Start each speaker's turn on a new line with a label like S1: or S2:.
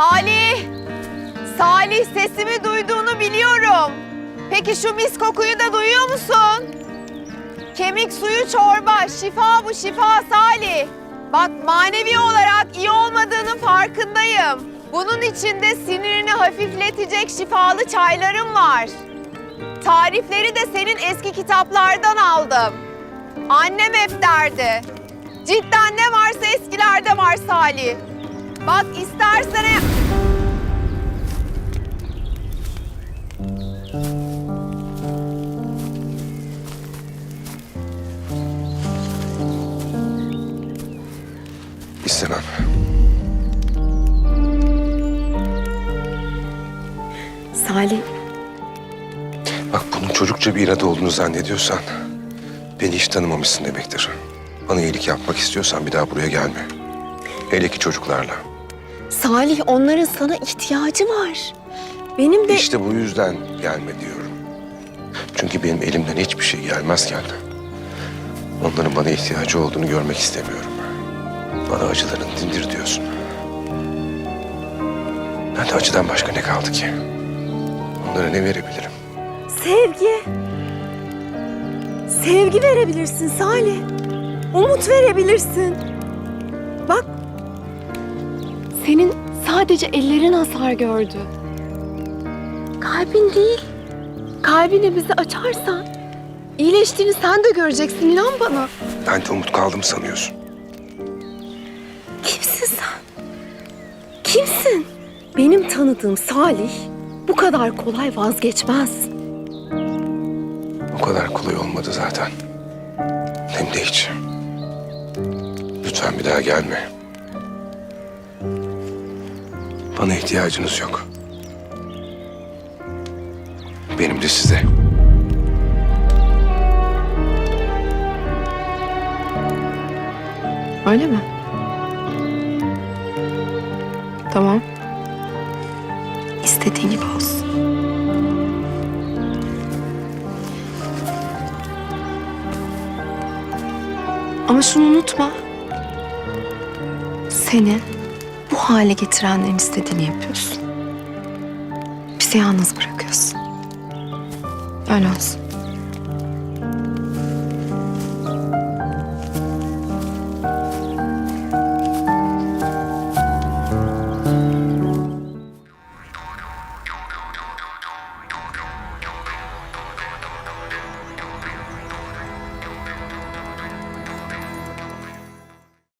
S1: Salih! Salih sesimi duyduğunu biliyorum. Peki şu mis kokuyu da duyuyor musun? Kemik suyu çorba, şifa bu şifa Salih. Bak manevi olarak iyi olmadığının farkındayım. Bunun içinde sinirini hafifletecek şifalı çaylarım var. Tarifleri de senin eski kitaplardan aldım. Annem hep derdi. Cidden ne varsa eskilerde var Salih. Bak istersen... e-
S2: İstemem.
S3: Salih,
S2: Bak bunun çocukça bir inat olduğunu zannediyorsan beni hiç tanımamışsın demektir. Bana iyilik yapmak istiyorsan bir daha buraya gelme. Hele ki çocuklarla.
S3: Salih onların sana ihtiyacı var. Benim de...
S2: İşte bu yüzden gelme diyorum. Çünkü benim elimden hiçbir şey gelmezken onların bana ihtiyacı olduğunu görmek istemiyorum. Bana acıların dindir diyorsun. Ben de acıdan başka ne kaldı ki? Onlara ne verebilirim?
S3: Sevgi. Sevgi verebilirsin Salih. Umut verebilirsin. Bak. Sadece ellerin hasar gördü. Kalbin değil. Kalbini bize açarsan iyileştiğini sen de göreceksin inan bana.
S2: Ben de umut kaldım sanıyorsun.
S3: Kimsin sen? Kimsin? Benim tanıdığım Salih bu kadar kolay vazgeçmez.
S2: O kadar kolay olmadı zaten. Hem de hiç. Lütfen bir daha gelme. Bana ihtiyacınız yok. Benim de size.
S3: Öyle mi? Tamam. İstediğin gibi olsun. Ama şunu unutma. Seni bu hale getirenlerin istediğini yapıyorsun. Bizi yalnız bırakıyorsun. Öyle olsun.